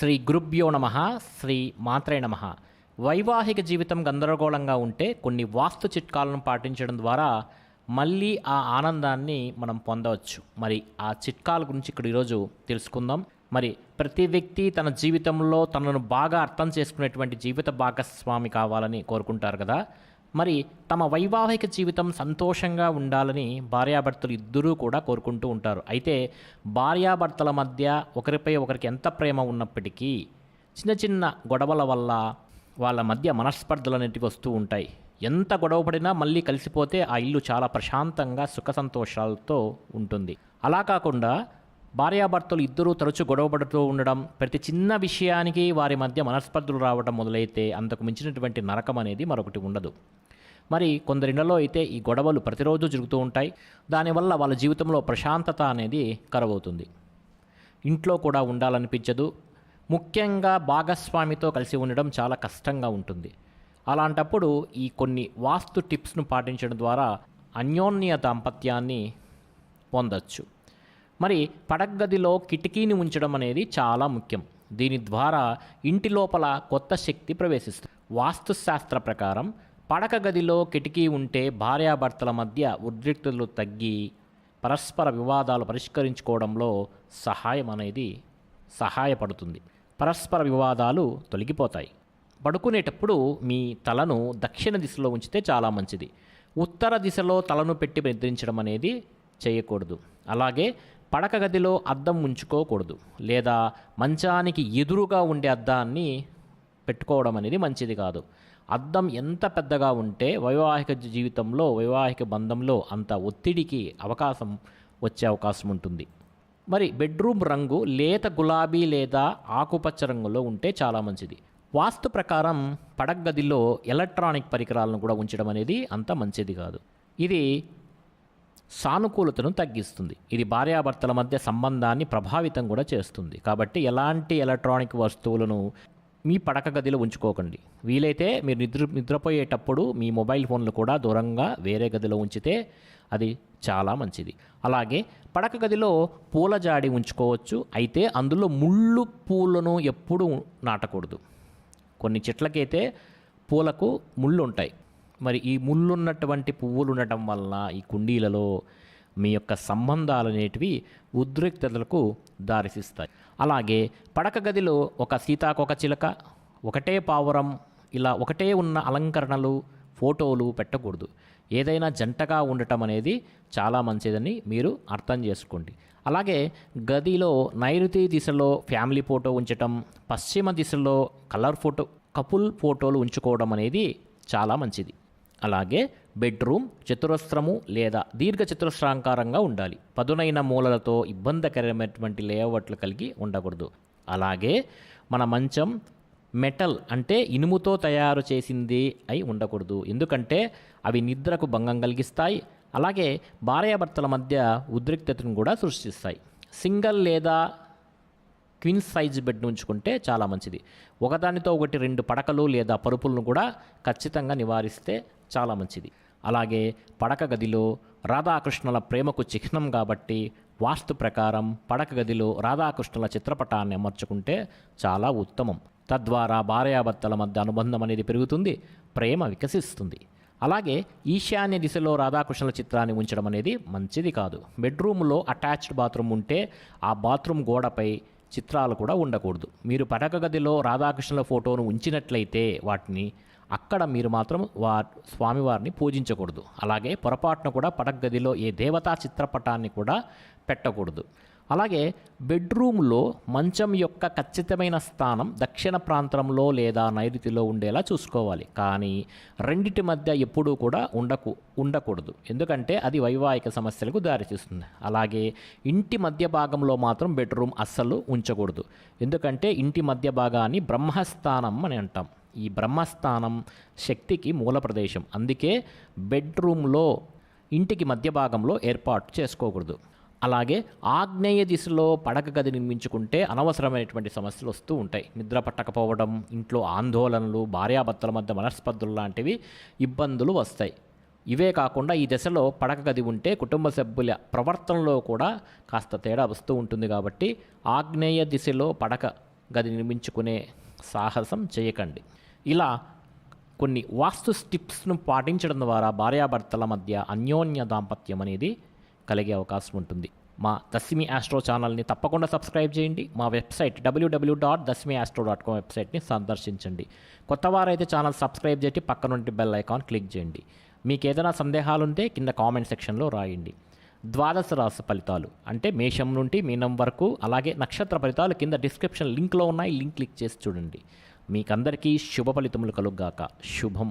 శ్రీ గురుభ్యో నమ శ్రీ మాత్రే నమ. వైవాహిక జీవితం గందరగోళంగా ఉంటే కొన్ని వాస్తు చిట్కాలను పాటించడం ద్వారా మళ్ళీ ఆ ఆనందాన్ని మనం పొందవచ్చు. మరి ఆ చిట్కాల గురించి ఇక్కడ ఈరోజు తెలుసుకుందాం. మరి ప్రతి వ్యక్తి తన జీవితంలో తనను బాగా అర్థం చేసుకునేటువంటి జీవిత భాగస్వామి కావాలని కోరుకుంటారు కదా. మరి తమ వైవాహిక జీవితం సంతోషంగా ఉండాలని భార్యాభర్తలు ఇద్దరూ కూడా కోరుకుంటూ ఉంటారు. అయితే భార్యాభర్తల మధ్య ఒకరిపై ఒకరికి ఎంత ప్రేమ ఉన్నప్పటికీ చిన్న చిన్న గొడవల వల్ల వాళ్ళ మధ్య మనస్పర్ధలు అనేటివి వస్తూ ఉంటాయి. ఎంత గొడవ పడినా మళ్ళీ కలిసిపోతే ఆ ఇల్లు చాలా ప్రశాంతంగా సుఖ సంతోషాలతో ఉంటుంది. అలా కాకుండా భార్యాభర్తలు ఇద్దరూ తరచూ గొడవపడుతూ ఉండడం ప్రతి చిన్న విషయానికి వారి మధ్య మనస్పర్ధలు రావడం మొదలైతే అంతకు మించినటువంటి నరకం అనేది మరొకటి ఉండదు. మరి కొందరిళ్ళలో అయితే ఈ గొడవలు ప్రతిరోజు జరుగుతూ ఉంటాయి. దానివల్ల వాళ్ళ జీవితంలో ప్రశాంతత అనేది కరవవుతుంది ఇంట్లో కూడా ఉండాలనిపించదు. ముఖ్యంగా భాగస్వామితో కలిసి ఉండడం చాలా కష్టంగా ఉంటుంది. అలాంటప్పుడు ఈ కొన్ని వాస్తు టిప్స్ను పాటించడం ద్వారా అన్యోన్య దాంపత్యాన్ని పొందొచ్చు. మరి పడగదిలో కిటికీని ఉంచడం అనేది చాలా ముఖ్యం. దీని ద్వారా ఇంటి లోపల కొత్త శక్తి ప్రవేశిస్తుంది. వాస్తుశాస్త్ర ప్రకారం పడక గదిలో కిటికీ ఉంటే భార్యాభర్తల మధ్య ఉద్రిక్తలు తగ్గి పరస్పర వివాదాలు పరిష్కరించుకోవడంలో సహాయం అనేది సహాయపడుతుంది. పరస్పర వివాదాలు తొలగిపోతాయి. పడుకునేటప్పుడు మీ తలను దక్షిణ దిశలో ఉంచితే చాలా మంచిది. ఉత్తర దిశలో తలను పెట్టి నిద్రించడం అనేది చేయకూడదు. అలాగే పడక గదిలో అద్దం ఉంచుకోకూడదు. లేదా మంచానికి ఎదురుగా ఉండే అద్దాన్ని పెట్టుకోవడం అనేది మంచిది కాదు. అద్దం ఎంత పెద్దగా ఉంటే వైవాహిక జీవితంలో వైవాహిక బంధంలో అంత ఒత్తిడికి అవకాశం వచ్చే అవకాశం ఉంటుంది. మరి బెడ్రూమ్ రంగు లేత గులాబీ లేదా ఆకుపచ్చ రంగులో ఉంటే చాలా మంచిది. వాస్తు ప్రకారం పడగదిలో ఎలక్ట్రానిక్ పరికరాలను కూడా ఉంచడం అనేది అంత మంచిది కాదు. ఇది సానుకూలతను తగ్గిస్తుంది. ఇది భార్యాభర్తల మధ్య సంబంధాన్ని ప్రభావితం కూడా చేస్తుంది. కాబట్టి ఎలాంటి ఎలక్ట్రానిక్ వస్తువులను మీ పడక గదిలో ఉంచుకోకండి. వీలైతే మీరు నిద్ర నిద్రపోయేటప్పుడు మీ మొబైల్ ఫోన్లు కూడా దూరంగా వేరే గదిలో ఉంచితే అది చాలా మంచిది. అలాగే పడక గదిలో పూల జాడి ఉంచుకోవచ్చు. అయితే అందులో ముళ్ళు పూలను ఎప్పుడూ నాటకూడదు. కొన్ని చెట్లకైతే పూలకు ముళ్ళు ఉంటాయి మరి ఈ ముళ్ళు ఉన్నటువంటి పువ్వులు ఉండటం వలన ఈ కుండీలలో మీ యొక్క సంబంధాలు అనేటివి ఉద్రిక్తతలకు దారితీస్తాయి. అలాగే పడక గదిలో ఒక సీతాకొక చిలక ఒకటే పావురం ఇలా ఒకటే ఉన్న అలంకరణలు ఫోటోలు పెట్టకూడదు. ఏదైనా జంటగా ఉండటం అనేది చాలా మంచిదని మీరు అర్థం చేసుకోండి. అలాగే గదిలో నైరుతి దిశలో ఫ్యామిలీ ఫోటో ఉంచటం పశ్చిమ దిశలో కలర్ ఫోటో కపుల్ ఫోటోలు ఉంచుకోవడం అనేది చాలా మంచిది. అలాగే బెడ్రూమ్ చతురస్రము లేదా దీర్ఘ చతురస్రాంకారంగా ఉండాలి. పదునైన మూలలతో ఇబ్బందికరమైనటువంటి లేఅవుట్లు కలిగి ఉండకూడదు. అలాగే మన మంచం మెటల్ అంటే ఇనుముతో తయారు చేసింది అయి ఉండకూడదు. ఎందుకంటే అవి నిద్రకు భంగం కలిగిస్తాయి. అలాగే భార్యాభర్తల మధ్య ఉద్రిక్తతను కూడా సృష్టిస్తాయి. సింగల్ లేదా క్వీన్ సైజ్ బెడ్ ఉంచుకుంటే చాలా మంచిది. ఒకదానితో ఒకటి రెండు పడకలు లేదా పరుపులను కూడా ఖచ్చితంగా నివారిస్తే చాలా మంచిది. అలాగే పడక గదిలో రాధాకృష్ణుల ప్రేమకు చిహ్నం కాబట్టి వాస్తు ప్రకారం పడక గదిలో రాధాకృష్ణుల చిత్రపటాన్ని అమర్చుకుంటే చాలా ఉత్తమం. తద్వారా భార్యాభర్తల మధ్య అనుబంధం అనేది పెరుగుతుంది ప్రేమ వికసిస్తుంది. అలాగే ఈశాన్య దిశలో రాధాకృష్ణుల చిత్రాన్ని ఉంచడం అనేది మంచిది కాదు. బెడ్రూమ్లో అటాచ్డ్ బాత్రూమ్ ఉంటే ఆ బాత్రూమ్ గోడపై చిత్రాలు కూడా ఉండకూడదు. మీరు పడక గదిలో రాధాకృష్ణుల ఫోటోను ఉంచినట్లయితే వాటిని అక్కడ మీరు మాత్రం వా స్వామివారిని పూజించకూడదు. అలాగే పొరపాటున కూడా పడక గదిలో ఏ దేవతా చిత్రపటాన్ని కూడా పెట్టకూడదు. అలాగే బెడ్రూమ్లో మంచం యొక్క ఖచ్చితమైన స్థానం దక్షిణ ప్రాంతంలో లేదా నైరుతిలో ఉండేలా చూసుకోవాలి. కానీ రెండిటి మధ్య ఎప్పుడూ కూడా ఉండకు ఉండకూడదు. ఎందుకంటే అది వైవాహిక సమస్యలకు దారితీస్తుంది అలాగే ఇంటి మధ్య భాగంలో మాత్రం బెడ్రూమ్ అస్సలు ఉంచకూడదు. ఎందుకంటే ఇంటి మధ్య భాగాన్ని బ్రహ్మస్థానం అని అంటాం. ఈ బ్రహ్మస్థానం శక్తికి మూల ప్రదేశం. అందుకే బెడ్రూమ్లో ఇంటికి మధ్య భాగంలో ఏర్పాటు చేసుకోకూడదు. అలాగే ఆగ్నేయ దిశలో పడక గది నిర్మించుకుంటే అనవసరమైనటువంటి సమస్యలు వస్తూ ఉంటాయి. నిద్ర పట్టకపోవడం ఇంట్లో ఆందోళనలు భార్యాభర్తల మధ్య మనస్పర్ధలు లాంటివి ఇబ్బందులు వస్తాయి. ఇవే కాకుండా ఈ దశలో పడక గది ఉంటే కుటుంబ సభ్యుల ప్రవర్తనలో కూడా కాస్త తేడా వస్తూ ఉంటుంది కాబట్టి ఆగ్నేయ దిశలో పడక గది నిర్మించుకునే సాహసం చేయకండి. ఇలా కొన్ని వాస్తు స్టిప్స్ను పాటించడం ద్వారా భార్యాభర్తల మధ్య అన్యోన్య దాంపత్యం అనేది కలిగే అవకాశం ఉంటుంది. మా దశమి ఆస్ట్రో ఛానల్ని తప్పకుండా సబ్స్క్రైబ్ చేయండి. మా website W W W dot Dashami astro dot com వెబ్సైట్ని సందర్శించండి. కొత్త వారైతే ఛానల్ సబ్స్క్రైబ్ చేసి పక్కనుంటి బెల్ ఐకాన్ క్లిక్ చేయండి. మీకు ఏదైనా సందేహాలు ఉంటే కింద కామెంట్ సెక్షన్లో రాయండి. ద్వాదశ రాశి ఫలితాలు అంటే మేషం నుండి మీనం వరకు అలాగే నక్షత్ర ఫలితాలు కింద డిస్క్రిప్షన్ లింక్లో ఉన్నాయి. లింక్ క్లిక్ చేసి చూడండి. మీకందరికీ శుభ ఫలితములు కలుగ్గాక శుభం.